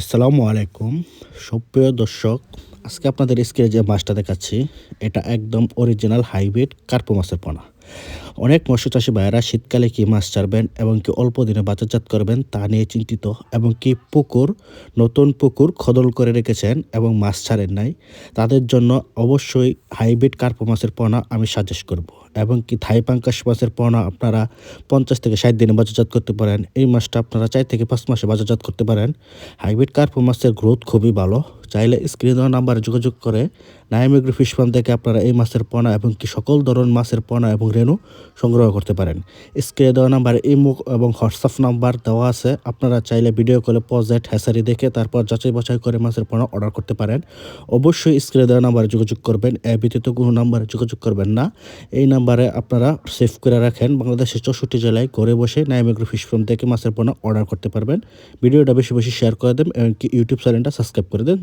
আসসালামু আলাইকুম। সুপ্রিয় দর্শক, আজকে আপনাদের স্ক্রিনে যে মাছটা দেখাচ্ছি, এটা একদম অরিজিনাল হাইব্রিড কার্পো মাছের পোনা। অনেক মৎস্য চাষী ভাইয়েরা শীতকালে কি মাছ ছাড়বেন এবং কি অল্প দিনে বাজারজাত করবেন তা নিয়ে চিন্তিত এবং কি পুকুর, নতুন পুকুর খদল করে রেখেছেন এবং মাছ ছাড়েন নাই, তাদের জন্য অবশ্যই হাইব্রিড কার্পো মাছের পোনা আমি সাজেস্ট করব এবং কি থাই পাঙ্কাশ মাছের পোনা আপনারা পঞ্চাশ থেকে ষাট দিনে বাজারজাত করতে পারেন। এই মাছটা আপনারা চার থেকে পাঁচ মাসে বাজারজাত করতে পারেন। হাইব্রিড কার্পো মাছের গ্রোথ খুবই ভালো। চাইলে স্ক্রিন দেওয়া নাম্বারে যোগাযোগ করে। নাইমেগ্রি ফিশ ফার্ম থেকে আপনারা এই মাছের পোনা এবং কি সকল ধরনের মাছের পোনা এবং রেণু সংগ্রহ করতে পারেন। স্ক্রিনে দেওয়া নাম্বারে ইমো এবং হোয়াটসঅ্যাপ নাম্বার দেওয়া আছে। আপনারা চাইলে ভিডিও কলে পজেট হ্যাসারি দেখে তারপর যাচাই বাছাই করে মাছের পোনা অর্ডার করতে পারেন। অবশ্যই স্ক্রিনে দেওয়া নাম্বারে যোগাযোগ করবেন। এ ব্যতীত কোনো নাম্বারে যোগাযোগ করবেন না। এই নাম্বারে আপনারা সেভ করে রাখেন। বাংলাদেশের চৌষট্টি জেলায় ঘরে বসে নাইমেগ্রি ফিশ ফার্ম থেকে মাছের পোনা অর্ডার করতে পারবেন। ভিডিওটা বেশি বেশি শেয়ার করে দেন এবং ইউটিউব চ্যানেলটা সাবস্ক্রাইব করে দেন